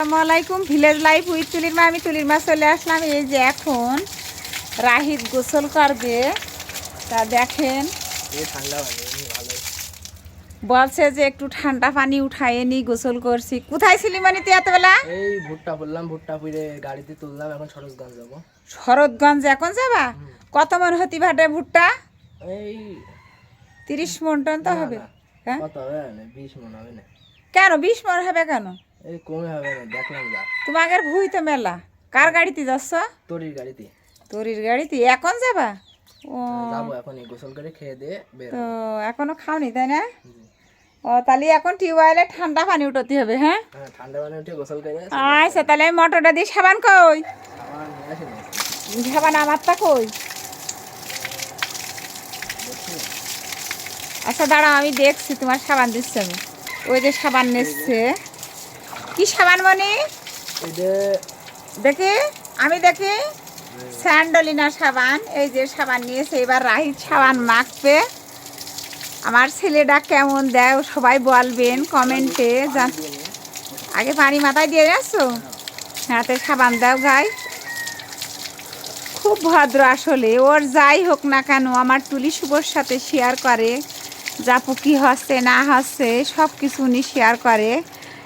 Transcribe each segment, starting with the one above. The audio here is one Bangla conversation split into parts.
আসসালামু আলাইকুম ভিলেজ লাইফ উইথ তুলির মা আমি তুলির মা চলে আসলাম। এই যে এখন রাহিত গোসল করবে। তা দেখেন বলছে যে একটু ঠান্ডা পানি উঠায় নি গোসল করছি। কোথায় ছিলি মানে তুই এতবেলা? এই ভুট্টা বললাম ভুট্টা পুড়ে গাড়িতে তুললাম এখন সরোজগঞ্জ যাব। শরৎগঞ্জ এখন যাবা? কত মন হতি ভাটে ভুট্টা? এই তিরিশ মন টন তো হবে। হ্যাঁ? কত হবে? বিশ মন হবে না। কেন? বিশ মন হবে কেন? এই কমে হবে না দেখলাম যা তোমাদের ভুই তো মেলা। কার গাড়িতে যাচ্ছ? তোরির গাড়িতে। তোরির গাড়িতে। এখন যাবা? ও। যাব এখন গোসল করে খেয়ে দিয়ে বের তো এখনও খাওনি তাই না? ও তাহলে এখন টিউবওয়েলে ঠান্ডা পানি উঠাতে হবে হ্যাঁ? হ্যাঁ ঠান্ডা পানি উঠে গোসল করে আচ্ছা তাহলে আমি মটরটা দিয়ে সাবান কই? সাবান আমারটা কই? আচ্ছা দাঁড়াও আমি দেখছি তোমার সাবান দিচ্ছে আমি। ওই যে সাবান নিচ্ছে। কি সাবান মানে? দেখি আমি দেখি। স্যান্ডলিনা সাবান এই যে সাবান নিয়েছে এবার রাহিত সাবান মাখবে। আমার ছেলেটা কেমন দেয় সবাই বলবেন কমেন্টে। আগে পানি মাথায় দিয়ে যাচ্ছো? হাতে সাবান দাও গাই। খুব ভদ্র আসলে ওর যাই হোক না কেন আমার তুলি শুভর সাথে শেয়ার করে। জাপু কি হচ্ছে, না হচ্ছে সব কিছু উনি শেয়ার করে।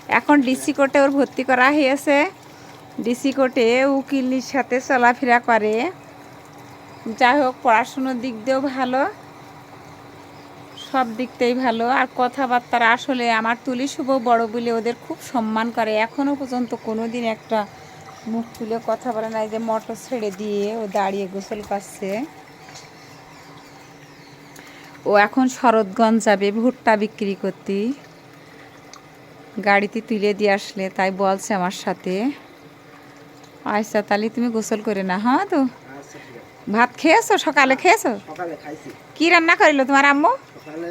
এখন ডিসি কোর্টে ওর ভর্তি করা হয়েছে। ডিসি কোর্টে উকিলের সাথে চলাফেরা করে। যাই হোক, পড়াশুনোর দিক দিয়েও ভালো। সব দিকতেই ভালো। আর কথাবার্তার আসলে আমার তুলি শুভ বড় বলে ওদের খুব সম্মান করে। এখনও পর্যন্ত কোনো দিন একটা মুখ তুলে কথা বলে না যে মোটর ছেড়ে দিয়ে ও দাঁড়িয়ে গোসল করছে। ও এখন শরৎগঞ্জ যাবে ভুট্টা বিক্রি করতে। গাড়িতে তুলে দিয়ে আসলে তাই বলছে আমার সাথে। আচ্ছা তাহলে তুমি গোসল করে না হ্যাঁ তো? আচ্ছা ভাত খেয়েছো? সকালে খেয়েছো? কি রান্না করিল তোমার আম্মু? সকালে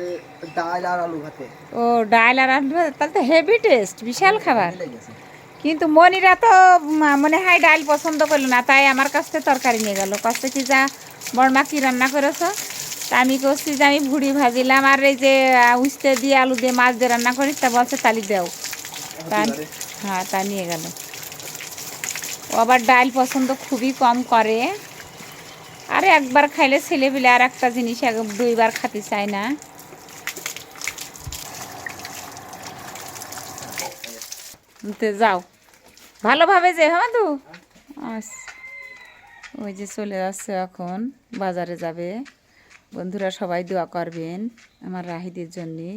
ডাল আর আলু ভাতে। ও ডাল আর আলু তাহলে তো হেভি টেস্ট বিশাল খাবার। কিন্তু মনিরা তো মনে হয় ডাল পছন্দ করল না তাই আমার কাছ থেকে তরকারি নিয়ে গেল। কাছে কি যা বড়মা কি রান্না করেছ? তা আমি করছি যে আমি ভুড়ি ভাজিলাম আর এই যে উস্তে দিয়ে আলু দিয়ে মাছ দিয়ে রান্না করি তা বলছে তালি দেও। তা হ্যাঁ তা নিয়ে গেল। ও আবার ডাল পছন্দ খুবই কম করে। আর একবার খাইলে ছেলে পেলে আর একটা জিনিস দুইবার খেতে চায় না। যাও। ভালোভাবে যে হ্যাঁ তো আচ্ছা ওই যে চলে যাচ্ছে এখন বাজারে যাবে। বন্ধুরা সবাই দোয়া করবেন আমার রাহিদের জন্যে।